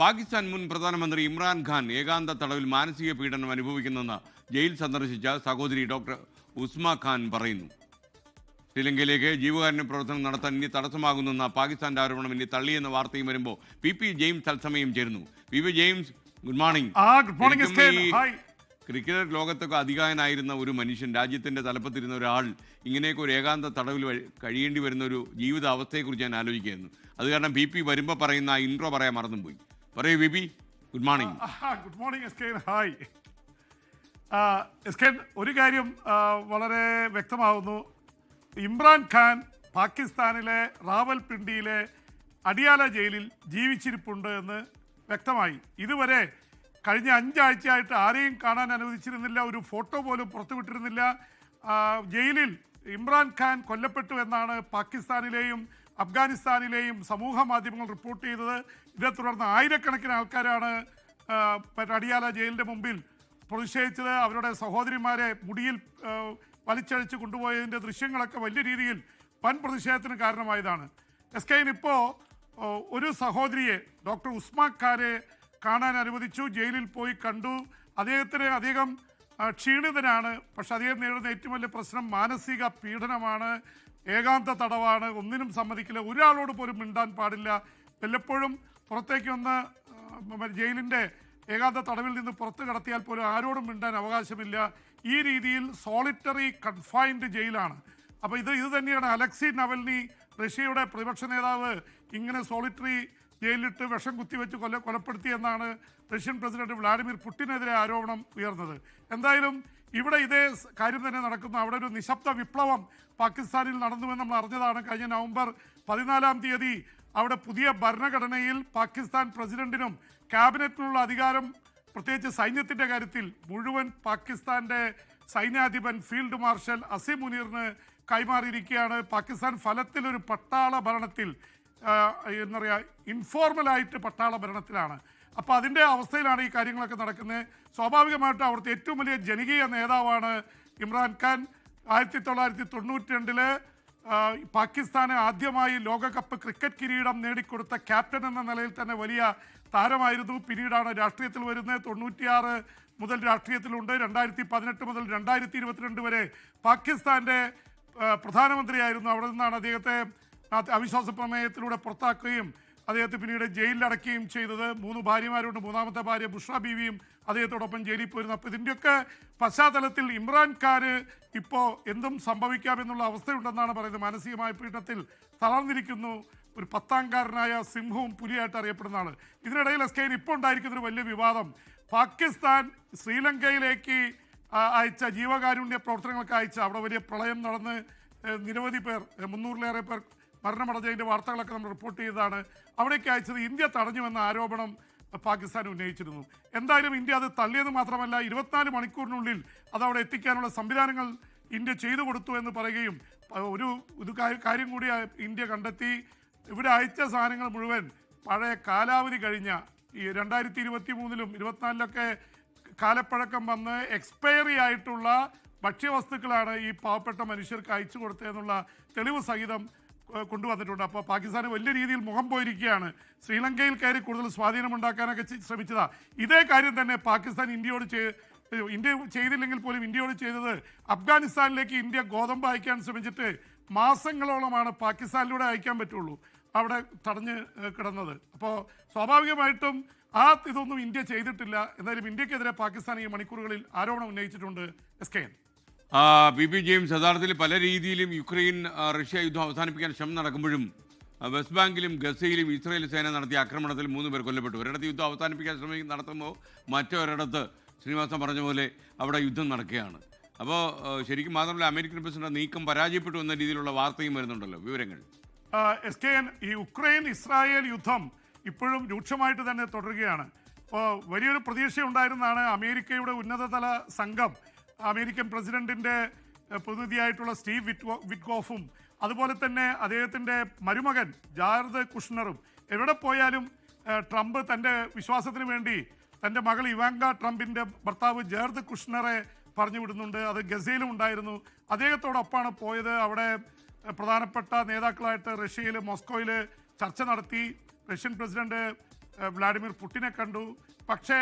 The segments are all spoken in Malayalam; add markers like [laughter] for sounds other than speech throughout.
പാകിസ്ഥാൻ മുൻ പ്രധാനമന്ത്രി ഇമ്രാൻഖാൻ ഏകാന്ത തടവിൽ മാനസിക പീഡനം അനുഭവിക്കുന്നെന്ന് ജയിൽ സന്ദർശിച്ച സഹോദരി ഡോക്ടർ ഉസ്മ ഖാൻ പറയുന്നു. ശ്രീലങ്കയിലേക്ക് ജീവകാരുണ്യ പ്രവർത്തനം നടത്താൻ ഇനി തടസ്സമാകുന്നെന്ന പാകിസ്ഥാന്റെ ആരോപണം ഇനി തള്ളിയെന്ന വാർത്തയും വരുമ്പോൾ പി പി ജെയിംസ് തത്സമയം ചേരുന്നു. P P James good morning good cricket ലോകത്തൊക്കെ അധികായനായിരുന്ന ഒരു മനുഷ്യൻ രാജ്യത്തിന്റെ തലപ്പത്തിരുന്ന ഒരാൾ ഇങ്ങനെയൊക്കെ ഒരു ഏകാന്ത തടവിൽ കഴിയേണ്ടി വരുന്ന ഒരു ജീവിത അവസ്ഥയെക്കുറിച്ച് ഞാൻ ആലോചിക്കുകയായിരുന്നു. അത് കാരണം ബി പി വരുമ്പോൾ പറയുന്ന ആ ഇൻട്രോ പറയാൻ മറന്നും പോയി പറയൂ BB good morning good morning S K hi S K ഒരു കാര്യം വളരെ വ്യക്തമാവുന്നു. ഇമ്രാൻ ഖാൻ പാകിസ്ഥാനിലെ റാവൽപിണ്ടിയിലെ അടിയാല ജയിലിൽ ജീവിച്ചിരിപ്പുണ്ട് എന്ന് വ്യക്തമായി. ഇതുവരെ കഴിഞ്ഞ അഞ്ചാഴ്ചയായിട്ട് ആരെയും കാണാൻ അനുവദിച്ചിരുന്നില്ല ഒരു ഫോട്ടോ പോലും പുറത്തുവിട്ടിരുന്നില്ല. ജയിലിൽ ഇമ്രാൻ ഖാൻ കൊല്ലപ്പെട്ടു എന്നാണ് പാകിസ്ഥാനിലെയും അഫ്ഗാനിസ്ഥാനിലെയും സമൂഹ മാധ്യമങ്ങൾ റിപ്പോർട്ട് ചെയ്തത് ഇതേ തുടർന്ന് ആയിരക്കണക്കിന് ആൾക്കാരാണ് അടിയാല ജയിലിന്റെ മുമ്പിൽ പ്രതിഷേധിച്ചത്. അവരുടെ സഹോദരിമാരെ മുടിയിൽ വലിച്ചഴിച്ച് കൊണ്ടുപോയതിന്റെ ദൃശ്യങ്ങളൊക്കെ വലിയ രീതിയിൽ വൻ പ്രതിഷേധത്തിന് കാരണമായതാണ്. എസ് കെയിൻ ഇപ്പോൾ ഒരു സഹോദരിയെ ഡോക്ടർ ഉസ്മാ ഖാരെ കാണാൻ അനുവദിച്ചു. ജയിലിൽ പോയി കണ്ടു. അദ്ദേഹത്തിന് അധികം ക്ഷീണിതനാണ്. പക്ഷെ അദ്ദേഹം നേരിടുന്ന ഏറ്റവും വലിയ പ്രശ്നം മാനസിക പീഡനമാണ്. ഏകാന്ത തടവാണ്. ഒന്നിനും സമ്മതിക്കില്ല. ഒരാളോട് പോലും മിണ്ടാൻ പാടില്ല. വല്ലപ്പോഴും പുറത്തേക്ക് ഒന്ന് ജയിലിന്റെ ഏകാന്ത തടവിൽ നിന്ന് പുറത്ത് കടത്തിയാൽ പോലും ആരോടും മിണ്ടാൻ അവകാശമില്ല. ഈ രീതിയിൽ സോളിറ്ററി കൺഫൈൻഡ് ജയിലാണ്. അപ്പോൾ ഇത് ഇത് തന്നെയാണ് അലക്സി നവൽനി റഷ്യയുടെ പ്രതിപക്ഷ നേതാവ് ഇങ്ങനെ സോളിറ്ററി ജയിലിലിട്ട് വിഷം കുത്തിവെച്ച് കൊല കൊലപ്പെടുത്തിയെന്നാണ് റഷ്യൻ പ്രസിഡന്റ് വ്ളാഡിമിർ പുടിനെതിരെ ആരോപണം ഉയർന്നത്. എന്തായാലും ഇവിടെ ഇതേ കാര്യം തന്നെ നടക്കുന്നു. അവിടെ ഒരു നിശബ്ദ വിപ്ലവം പാകിസ്ഥാനിൽ നടന്നുവെന്ന് നമ്മൾ അറിഞ്ഞതാണ് കഴിഞ്ഞ നവംബർ പതിനാലാം തീയതി. അവിടെ പുതിയ ഭരണഘടനയിൽ പാകിസ്ഥാൻ പ്രസിഡന്റിനും ക്യാബിനറ്റിനുള്ള അധികാരം പ്രത്യേകിച്ച് സൈന്യത്തിന്റെ കാര്യത്തിൽ മുഴുവൻ പാകിസ്ഥാന്റെ സൈന്യാധിപൻ ഫീൽഡ് മാർഷൽ അസിം മുനീറിന് കൈമാറിയിരിക്കുകയാണ്. പാകിസ്ഥാൻ ഫലത്തിൽ ഒരു പട്ടാള ഭരണത്തിൽ എന്താ പറയുക ഇൻഫോർമലായിട്ട് പട്ടാള ഭരണത്തിലാണ്. അപ്പോൾ അതിന്റെ അവസ്ഥയിലാണ് ഈ കാര്യങ്ങളൊക്കെ നടക്കുന്നത് സ്വാഭാവികമായിട്ട് അവിടുത്തെ ഏറ്റവും വലിയ ജനകീയ നേതാവാണ് ഇമ്രാൻഖാൻ ആയിരത്തി തൊള്ളായിരത്തി തൊണ്ണൂറ്റി രണ്ടിൽ പാകിസ്ഥാന് ആദ്യമായി ലോകകപ്പ് ക്രിക്കറ്റ് കിരീടം നേടിക്കൊടുത്ത ക്യാപ്റ്റൻ എന്ന നിലയിൽ തന്നെ വലിയ താരമായിരുന്നു. പിന്നീടാണ് രാഷ്ട്രീയത്തിൽ വരുന്നത്. തൊണ്ണൂറ്റിയാറ് മുതൽ രാഷ്ട്രീയത്തിലുണ്ട്. രണ്ടായിരത്തി പതിനെട്ട് മുതൽ രണ്ടായിരത്തി ഇരുപത്തിരണ്ട് വരെ പാകിസ്ഥാന്റെ പ്രധാനമന്ത്രിയായിരുന്നു. അവിടെ നിന്നാണ് അദ്ദേഹത്തെ അവിശ്വാസ പ്രമേയത്തിലൂടെ പുറത്താക്കുകയും അദ്ദേഹത്തെ പിന്നീട് ജയിലിലടക്കുകയും ചെയ്തത്. മൂന്ന് ഭാര്യമാരുണ്ട്. മൂന്നാമത്തെ ഭാര്യ ബുഷ്ര ബീവിയും അദ്ദേഹത്തോടൊപ്പം ജയിലിൽ പോയിരുന്നു. അപ്പോൾ ഇതിന്റെയൊക്കെ പശ്ചാത്തലത്തിൽ ഇമ്രാൻഖാൻ ഇപ്പോൾ എന്തും സംഭവിക്കാമെന്നുള്ള അവസ്ഥയുണ്ടെന്നാണ് പറയുന്നത്. മാനസികമായ പീഠത്തിൽ തളർന്നിരിക്കുന്നു. ഒരു പത്താംകാരനായ സിംഹവും പുലിയായിട്ട് അറിയപ്പെടുന്ന ആൾ ഇതിനിടയിൽ എസ് കെയിൽ ഇപ്പോൾ ഉണ്ടായിരിക്കുന്ന ഒരു വലിയ വിവാദം. പാകിസ്ഥാൻ ശ്രീലങ്കയിലേക്ക് അയച്ച ജീവകാരുണ്യ പ്രവർത്തനങ്ങൾക്ക് അയച്ച അവിടെ വലിയ പ്രളയം നടന്ന് നിരവധി പേർ മുന്നൂറിലേറെ പേർ മരണമടഞ്ഞതിന്റെ വാർത്തകളൊക്കെ നമ്മൾ റിപ്പോർട്ട് ചെയ്തതാണ്. അവിടേക്ക് അയച്ചത് ഇന്ത്യ തടഞ്ഞുവെന്ന ആരോപണം പാകിസ്ഥാൻ ഉന്നയിച്ചിരുന്നു. എന്തായാലും ഇന്ത്യ അത് തള്ളിയത് മാത്രമല്ല ഇരുപത്തിനാല് മണിക്കൂറിനുള്ളിൽ അത് അവിടെ എത്തിക്കാനുള്ള സംവിധാനങ്ങൾ ഇന്ത്യ ചെയ്തു കൊടുത്തു എന്ന് പറയുകയും ഒരു ഇത് കാര്യം കൂടി ഇന്ത്യ കണ്ടെത്തി. ഇവിടെ അയച്ച സാധനങ്ങൾ മുഴുവൻ പഴയ കാലാവധി കഴിഞ്ഞ ഈ രണ്ടായിരത്തി ഇരുപത്തി മൂന്നിലും ഇരുപത്തിനാലിലൊക്കെ കാലപ്പഴക്കം വന്ന് എക്സ്പയറി ആയിട്ടുള്ള ഭക്ഷ്യവസ്തുക്കളാണ് ഈ പാവപ്പെട്ട മനുഷ്യർക്ക് അയച്ചു കൊടുത്തതെന്നുള്ള തെളിവ് സഹിതം കൊണ്ടുവന്നിട്ടുണ്ട്. അപ്പോൾ പാകിസ്ഥാന് വലിയ രീതിയിൽ മുഖം പോയിരിക്കുകയാണ്. ശ്രീലങ്കയിൽ കയറി കൂടുതൽ സ്വാധീനമുണ്ടാക്കാനൊക്കെ ശ്രമിച്ചതാ. ഇതേ കാര്യം തന്നെ പാകിസ്ഥാൻ ഇന്ത്യയോട് ഇന്ത്യ ചെയ്തില്ലെങ്കിൽ പോലും ഇന്ത്യയോട് ചെയ്തത് അഫ്ഗാനിസ്ഥാനിലേക്ക് ഇന്ത്യ ഗോതമ്പ് അയക്കാൻ ശ്രമിച്ചിട്ട് മാസങ്ങളോളമാണ് പാകിസ്ഥാനിലൂടെ അയക്കാൻ പറ്റുള്ളൂ. അവിടെ തടഞ്ഞ് കിടന്നത്. അപ്പോൾ സ്വാഭാവികമായിട്ടും ആ ഇതൊന്നും ഇന്ത്യ ചെയ്തിട്ടില്ല. എന്തായാലും ഇന്ത്യക്കെതിരെ പാകിസ്ഥാൻ ഈ മണിക്കൂറുകളിൽ ആരോപണം ഉന്നയിച്ചിട്ടുണ്ട് S K N. B P James യഥാർത്ഥത്തിൽ പല രീതിയിലും യുക്രൈൻ റഷ്യ യുദ്ധം അവസാനിപ്പിക്കാൻ ശ്രമം നടക്കുമ്പോഴും വെസ്റ്റ് ബാങ്കിലും ഗസയിലും ഇസ്രായേൽ സേന നടത്തിയ ആക്രമണത്തിൽ മൂന്ന് പേർ കൊല്ലപ്പെട്ടു. ഒരിടത്ത് യുദ്ധം അവസാനിപ്പിക്കാൻ ശ്രമം നടത്തുമ്പോൾ മറ്റൊരിടത്ത് ശ്രീനിവാസൻ പറഞ്ഞ പോലെ അവിടെ യുദ്ധം നടക്കുകയാണ്. അപ്പോൾ ശരിക്കും മാത്രമല്ല അമേരിക്കൻ പ്രസിഡന്റ് നീക്കം പരാജയപ്പെട്ടു എന്ന രീതിയിലുള്ള വാർത്തയും വരുന്നുണ്ടല്ലോ. വിവരങ്ങൾ. എസ് കെ എൻ ഈ ഉക്രൈൻ ഇസ്രായേൽ യുദ്ധം ഇപ്പോഴും രൂക്ഷമായിട്ട് തന്നെ തുടരുകയാണ്. ഇപ്പോൾ വലിയൊരു പ്രതീക്ഷ ഉണ്ടായിരുന്നതാണ് അമേരിക്കയുടെ ഉന്നതതല സംഘം അമേരിക്കൻ പ്രസിഡന്റിന്റെ പ്രതിനിധിയായിട്ടുള്ള സ്റ്റീവ് വിറ്റ്കോ വിറ്റ്കോഫും അതുപോലെ തന്നെ അദ്ദേഹത്തിന്റെ മരുമകൻ ജാർദ് കുഷ്ണറും. എവിടെ പോയാലും ട്രംപ് തന്റെ വിശ്വാസത്തിന് വേണ്ടി തന്റെ മകൾ ഇവാങ്ക ട്രംപിന്റെ ഭർത്താവ് ജേർദ് കുഷ്ണറെ പറഞ്ഞു വിടുന്നുണ്ട്. അത് ഗസയിലും ഉണ്ടായിരുന്നു. അദ്ദേഹത്തോടൊപ്പമാണ് പോയത്. അവിടെ പ്രധാനപ്പെട്ട നേതാക്കളായിട്ട് റഷ്യയിൽ മോസ്കോയിൽ ചർച്ച നടത്തി. റഷ്യൻ പ്രസിഡന്റ് വ്ളാഡിമിർ പുടിനെ കണ്ടു. പക്ഷേ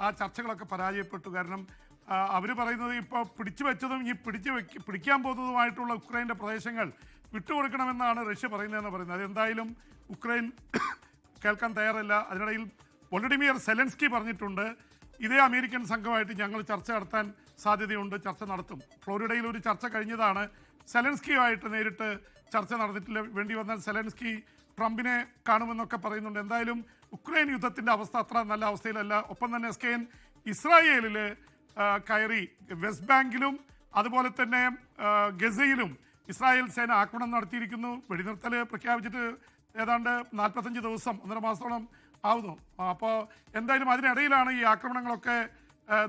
ആ ചർച്ചകളൊക്കെ പരാജയപ്പെട്ടു. കാരണം അവർ പറയുന്നത് ഇപ്പോൾ പിടിച്ചു വെച്ചതും ഈ പിടിച്ചു പിടിക്കാൻ പോകുന്നതുമായിട്ടുള്ള ഉക്രൈന്റെ പ്രദേശങ്ങൾ വിട്ടുകൊടുക്കണമെന്നാണ് റഷ്യ പറയുന്നതെന്ന് പറയുന്നത്. അതെന്തായാലും ഉക്രൈൻ [coughs] കേൾക്കാൻ തയ്യാറല്ല. അതിനിടയിൽ വൊളഡിമിയർ സെലൻസ്കി പറഞ്ഞിട്ടുണ്ട് ഇതേ അമേരിക്കൻ സംഘമായിട്ട് ഞങ്ങൾ ചർച്ച നടത്താൻ സാധ്യതയുണ്ട് ചർച്ച നടത്തും. ഫ്ലോറിഡയിൽ ഒരു ചർച്ച കഴിഞ്ഞതാണ്. സെലൻസ്കിയുമായിട്ട് നേരിട്ട് ചർച്ച നടന്നിട്ടില്ല വേണ്ടി വന്നാൽ സെലൻസ്കി ട്രംപിനെ കാണുമെന്നൊക്കെ പറയുന്നുണ്ട്. എന്തായാലും ഉക്രൈൻ യുദ്ധത്തിന്റെ അവസ്ഥ അത്ര നല്ല അവസ്ഥയിലല്ല. ഒപ്പം തന്നെ സ്കെയിൻ ഇസ്രായേലിൽ കയറി വെസ്റ്റ് ബാങ്കിലും അതുപോലെ തന്നെ ഗസയിലും ഇസ്രായേൽ സേന ആക്രമണം നടത്തിയിരിക്കുന്നു. വെടിനിർത്തൽ പ്രഖ്യാപിച്ചിട്ട് ഏതാണ്ട് നാൽപ്പത്തഞ്ച് ദിവസം ഒന്നര മാസത്തോളം ആവുന്നു. അപ്പോൾ എന്തായാലും അതിനിടയിലാണ് ഈ ആക്രമണങ്ങളൊക്കെ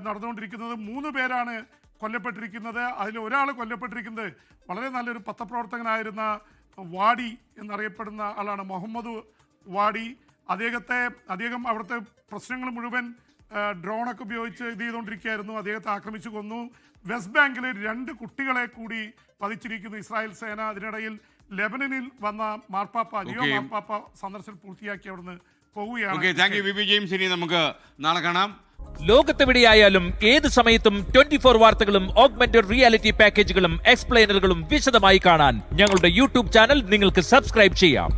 നടന്നുകൊണ്ടിരിക്കുന്നത്. മൂന്ന് പേരാണ് കൊല്ലപ്പെട്ടിരിക്കുന്നത്. അതിൽ ഒരാൾ കൊല്ലപ്പെട്ടിരിക്കുന്നത് വളരെ നല്ലൊരു പത്രപ്രവർത്തകനായിരുന്ന വാടി എന്നറിയപ്പെടുന്ന ആളാണ് മുഹമ്മദ് വാടി. അദ്ദേഹത്തെ അദ്ദേഹം അവിടുത്തെ പ്രശ്നങ്ങൾ മുഴുവൻ ഡ്രോണൊക്കെ ഉപയോഗിച്ച് ഇത് ചെയ്തുകൊണ്ടിരിക്കുകയായിരുന്നു. അദ്ദേഹത്തെ ആക്രമിച്ചു കൊന്നു. വെസ്റ്റ് ബാങ്കിലെ രണ്ട് കുട്ടികളെ കൂടി പതിച്ചിരിക്കുന്നു ഇസ്രായേൽ സേന. അതിനിടയിൽ ലെബനനിൽ വന്ന മാർപ്പാപ്പ ലിയോ Okay. മാർപ്പാപ്പ സന്ദർശനം പൂർത്തിയാക്കി അവിടുന്ന് പോവുകയാണ്. ജെയിംസ് ഇനി നമുക്ക് നാളെ കാണാം. ലോകത്തെവിടെയായാലും ഏത് സമയത്തും ട്വന്റി ഫോർ വാർത്തകളും ഓഗ്മെന്റഡ് റിയാലിറ്റി പാക്കേജുകളും എക്സ്പ്ലെയിനറുകളും വിശദമായി കാണാൻ ഞങ്ങളുടെ യൂട്യൂബ് ചാനൽ നിങ്ങൾക്ക് സബ്സ്ക്രൈബ് ചെയ്യാം.